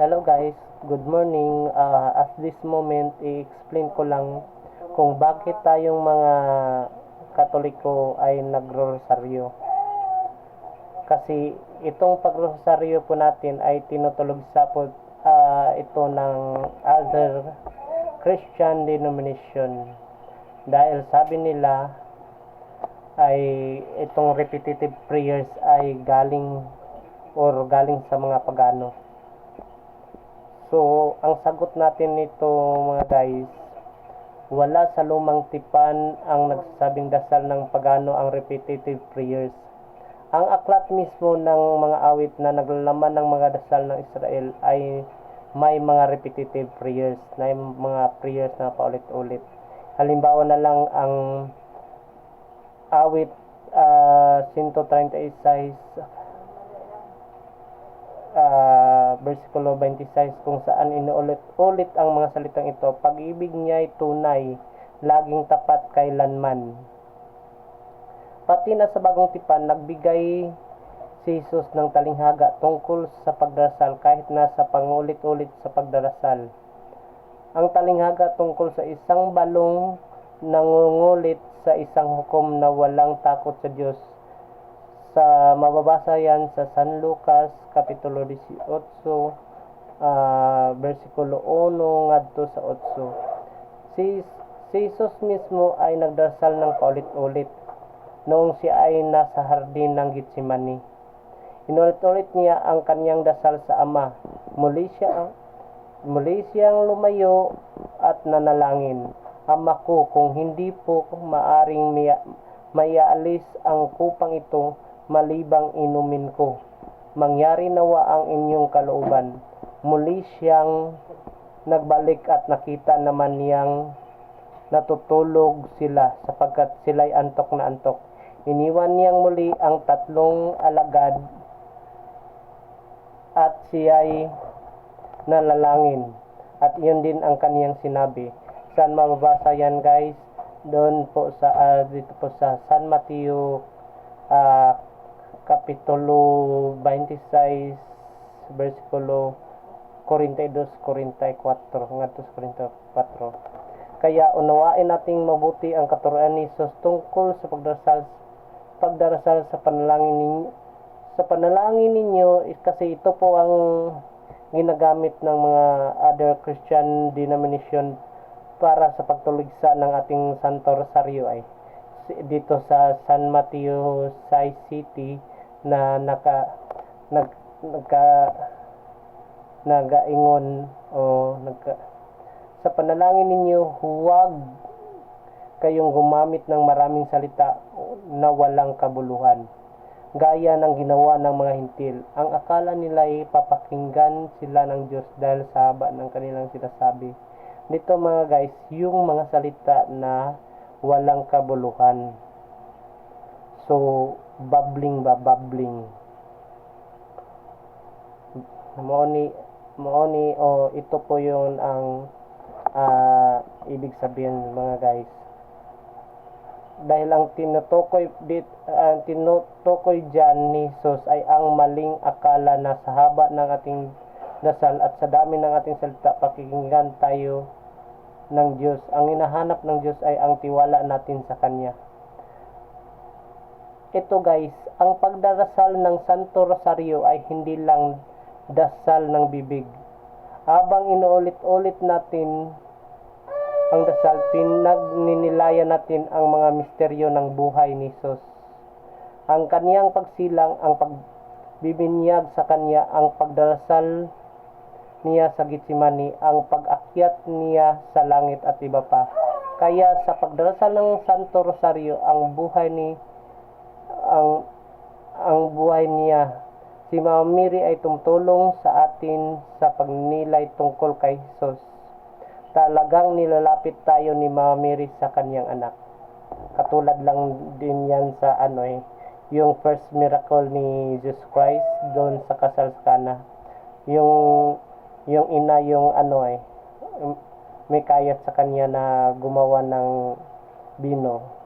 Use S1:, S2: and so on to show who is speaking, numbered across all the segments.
S1: Hello guys, good morning. Uh, at this moment, i-explain ko lang kung bakit tayong mga Katoliko ay nagrosaryo. Kasi itong pagrosaryo po natin ay tinutulog sa po ah, ito ng other Christian denomination. Dahil sabi nila ay itong repetitive prayers ay galing or galing sa mga pagano. So, ang sagot natin nito mga guys, wala sa lumang tipan ang nagsasabing dasal ng pagano ang repetitive prayers. Ang aklat mismo ng mga awit na naglalaman ng mga dasal ng Israel ay may mga repetitive prayers, na mga prayers na paulit-ulit. Halimbawa na lang ang awit ah, 136 ah, versikulo 26 kung saan inuulit-ulit ang mga salitang ito. Pag-ibig niya ay tunay, laging tapat kailanman. Pati na sa bagong tipan, nagbigay si Jesus ng talinghaga tungkol sa pagdarasal kahit nasa pangulit-ulit sa pagdarasal. Ang talinghaga tungkol sa isang balong nangungulit sa isang hukom na walang takot sa Diyos sa mababasa yan sa San Lucas kapitulo 18 ah, versikulo 1 ngadto sa 8 si, si Jesus mismo ay nagdasal ng paulit-ulit noong siya ay nasa hardin ng Gitsemani inulit-ulit niya ang kanyang dasal sa Ama. Muli siya muli siyang lumayo at nanalangin. Ama ko kung hindi po maaring maya, mayaalis ang kupang ito malibang inumin ko. Mangyari nawa ang inyong kalooban. Muli siyang nagbalik at nakita naman niyang natutulog sila sapagkat sila'y antok na antok. Iniwan niyang muli ang tatlong alagad at siya'y nalalangin. At iyon din ang kaniyang sinabi. Saan mababasa yan guys? Doon po sa, uh, dito po sa San Mateo uh, Kapitulo 26, versikulo 42, 44, ngadto sa 44. Kaya unawain nating mabuti ang katuruan ni Jesus tungkol sa pagdarasal pagdarasal sa panalangin ninyo sa panalangin ninyo kasi ito po ang ginagamit ng mga other Christian denomination para sa pagtuligsa ng ating Santo Rosario ay dito sa San Mateo Sai City na naka nag nagka nagaingon o nagka sa panalangin ninyo huwag kayong gumamit ng maraming salita na walang kabuluhan. Gaya ng ginawa ng mga hintil. Ang akala nila ay papakinggan sila ng Diyos dahil sa haba ng kanilang sinasabi. Nito mga guys yung mga salita na walang kabuluhan. So bubbling ba bubbling maoni maoni o ito po yung ang uh, ibig sabihin mga guys. Dahil ang tinutukoy dit uh, tinutukoy diyan ni Jesus ay ang maling akala na sa haba ng ating dasal at sa dami ng ating salita pakikinggan tayo ng Diyos. Ang hinahanap ng Diyos ay ang tiwala natin sa Kanya ito guys, ang pagdarasal ng Santo Rosario ay hindi lang dasal ng bibig. Habang inuulit-ulit natin ang dasal, pinagninilayan natin ang mga misteryo ng buhay ni Jesus. Ang kaniyang pagsilang, ang pagbibinyag sa kanya, ang pagdarasal niya sa Gitsimani, ang pag-akyat niya sa langit at iba pa. Kaya sa pagdarasal ng Santo Rosario, ang buhay ni ang ang buhay niya. Si Mama Mary ay tumutulong sa atin sa pagnilay tungkol kay Jesus. Talagang nilalapit tayo ni Mama Mary sa kanyang anak. Katulad lang din yan sa ano eh, yung first miracle ni Jesus Christ doon sa kasal sa Kana. Yung yung ina yung ano eh, may kayat sa kanya na gumawa ng bino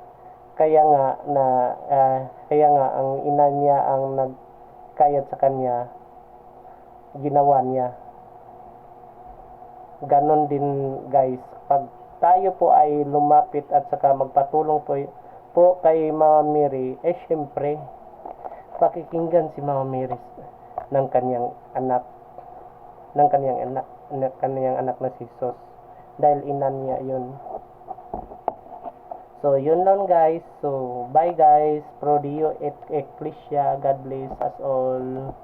S1: kaya nga na uh, kaya nga ang ina niya ang nagkayat sa kanya ginawa niya. Ganon din guys. Pag tayo po ay lumapit at saka magpatulong po, po kay Mama Mary, eh syempre, pakikinggan si Mama Mary ng kanyang anak ng kanyang anak ng kanyang anak na si Sos dahil ina niya yun so yun lang guys. So bye guys. Prodio et Ecclesia. God bless us all